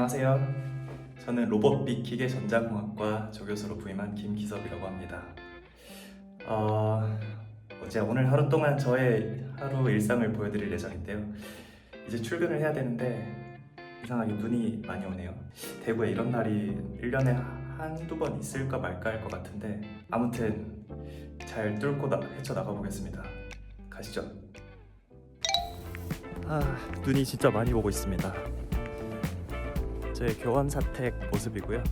안녕하세요. 저는 로봇 및 기계 전자공학과 조교수로 부임한 김기섭이라고 합니다. 어, 이제 오늘 하루 동안 저의 하루 일상을 보여드릴 예정인데요. 이제 출근을 해야 되는데 이상하게 눈이 많이 오네요. 대구에 이런 날이 1년에 한두 번 있을까 말까 할 것 같은데 아무튼 잘 뚫고 나, 헤쳐나가 보겠습니다. 가시죠. 아, 눈이 진짜 많이 오고 있습니다. 제 교원 사택 모습이고요.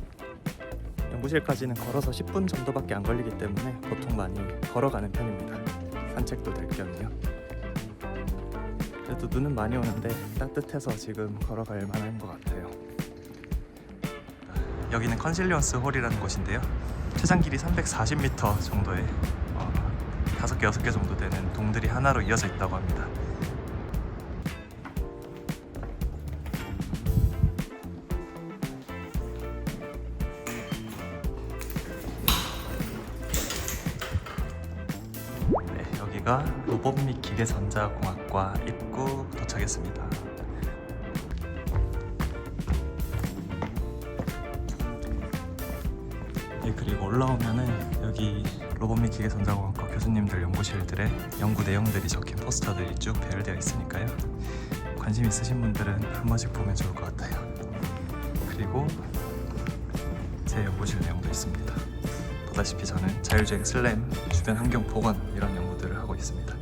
연구실까지는 걸어서 10분 정도밖에 안 걸리기 때문에 보통 많이 걸어가는 편입니다. 산책도 될 겸이요. 그래도 눈은 많이 오는데 따뜻해서 지금 걸어갈 만한 것 같아요. 여기는 컨실리언스 홀이라는 곳인데요. 최장 길이 340m 정도의 어, 5개, 6개 정도 되는 동들이 하나로 이어져 있다고 합니다. 네, 여기가 로봇 및 기계전자공학과 입구 도착했습니다. 네, 그리고 올라오면은 여기 로봇 및 기계전자공학과 교수님들 연구실들의 연구 내용들이 적힌 포스터들이 쭉 배열되어 있으니까요. 관심 있으신 분들은 한 번씩 보면 좋을 것 같아요. 그리고 제 연구실 내용도 있습니다. 보다시피 저는 자율주행 슬램, 주변 환경 복원 이런 연구 들을 하고 있습니다.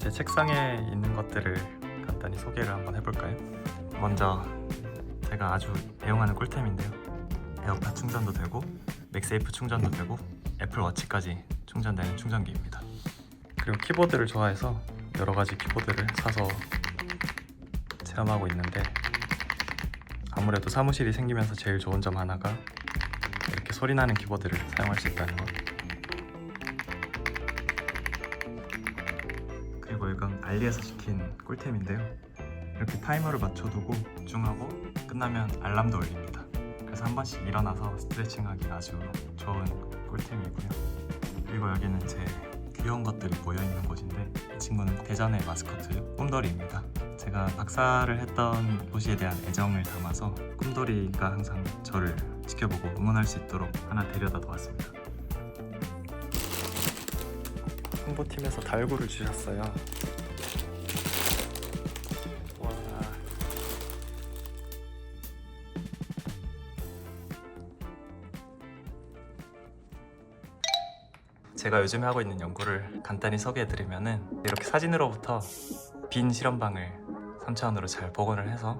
제 책상에 있는 것들을 간단히 소개를 한번 해볼까요? 먼저 제가 아주 애용하는 꿀템인데요. 에어팟 충전도 되고 맥세이프 충전도 되고 애플워치까지 충전되는 충전기입니다. 그리고 키보드를 좋아해서 여러 가지 키보드를 사서 체험하고 있는데 아무래도 사무실이 생기면서 제일 좋은 점 하나가 이렇게 소리 나는 키보드를 사용할 수 있다는 것. 그리고 이건 알리에서 시킨 꿀템인데요. 이렇게 타이머를 맞춰두고 집중하고 끝나면 알람도 울립니다. 그래서 한 번씩 일어나서 스트레칭하기 아주 좋은 꿀템이고요. 그리고 여기는 제 귀여운 것들이 모여 있는 곳인데 이 친구는 대전의 마스코트 꿈돌이입니다. 제가 박사를 했던 도시에 대한 애정을 담아서 꿈돌이가 항상 저를 지켜보고 응원할 수 있도록 하나 데려다 놓았습니다. 홍보팀에서 달구를 주셨어요. 와. 제가 요즘에 하고 있는 연구를 간단히 소개해드리면은 이렇게 사진으로부터 빈 실험방을 3차원으로 잘 복원을 해서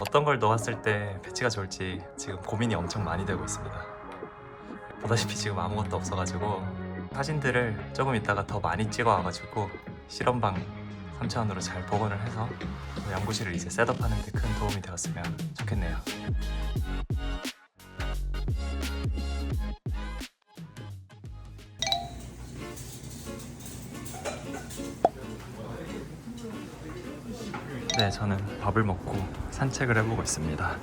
어떤 걸 넣었을 때 배치가 좋을지 지금 고민이 엄청 많이 되고 있습니다. 보다시피 지금 아무것도 없어가지고 사진들을 조금 이따가 더 많이 찍어와가지고 실험방 3차원으로 잘 복원을 해서 연구실을 이제 셋업하는 데 큰 도움이 되었으면 좋겠네요. 네, 저는 밥을 먹고 산책을 해보고 있습니다.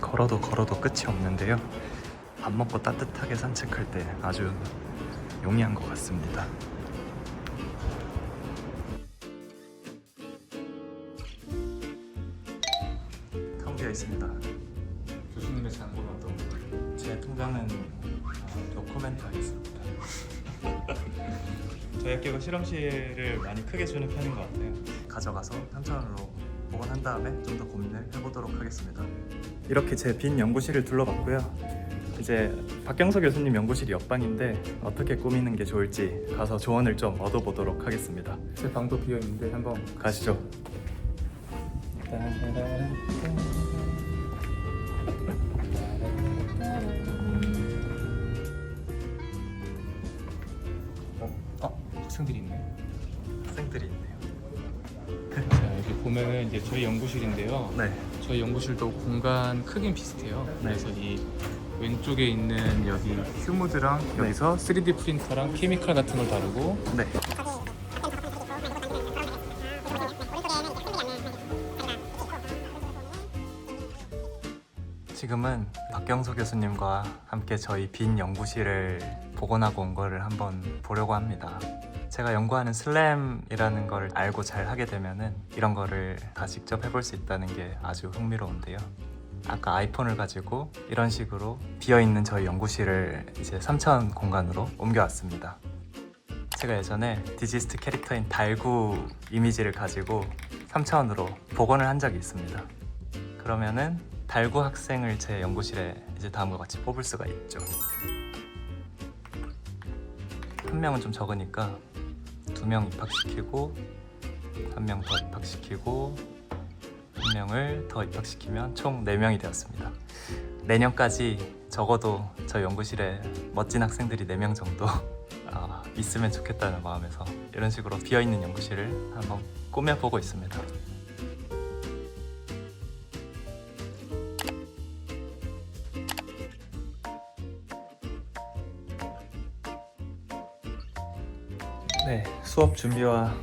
걸어도 걸어도 끝이 없는데요. 밥 먹고 따뜻하게 산책할 때 아주 용이한 것 같습니다. 텅 비어 있습니다. 교수님의 장고는 어떤 거예요? 제 통장은 노코멘트 하겠습니다. 저희 학교가 실험실을 많이 크게 주는 편인 것 같아요. 가져가서 3차원으로 복원한 다음에 좀 더 고민을 해보도록 하겠습니다. 이렇게 제 빈 연구실을 둘러봤고요. 이제 박경서 교수님 연구실이 옆방인데 어떻게 꾸미는 게 좋을지 가서 조언을 좀 얻어보도록 하겠습니다. 제 방도 비어 있는데 한번 가시죠. 어 학생들이 있네. 학생들이 있네요. 보면은 이제 저희 연구실인데요. 네. 저희 연구실도 공간 크긴 비슷해요. 네. 그래서 이 왼쪽에 있는 여기 휴무드랑 네. 여기서 3D 프린터랑 케미칼 같은 걸 다루고 네. 지금은 박경서 교수님과 함께 저희 빈 연구실을 복원하고 온 거를 한번 보려고 합니다. 제가 연구하는 슬램이라는 걸 알고 잘 하게 되면은 이런 거를 다 직접 해볼 수 있다는 게 아주 흥미로운데요. 아까 아이폰을 가지고 이런 식으로 비어 있는 저희 연구실을 이제 3차원 공간으로 옮겨왔습니다. 제가 예전에 디지스트 캐릭터인 달구 이미지를 가지고 3차원으로 복원을 한 적이 있습니다. 그러면은 달구 학생을 제 연구실에 이제 다음과 같이 뽑을 수가 있죠. 한 명은 좀 적으니까 두명 입학시키고 한 명 더 입학시키고 한 명을 더 입학시키면 총 4명이 되었습니다. 내년까지 적어도 저 연구실에 멋진 학생들이 4명 정도 아, 있으면 좋겠다는 마음에서 이런 식으로 비어있는 연구실을 한번 꾸며보고 있습니다. 네, 수업 준비와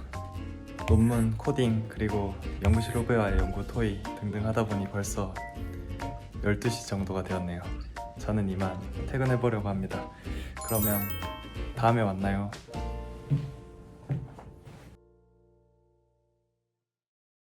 논문 코딩 그리고 연구실 후배와의 연구 토의 등등 하다 보니 벌써 12시 정도가 되었네요. 저는 이만 퇴근해 보려고 합니다. 그러면 다음에 만나요.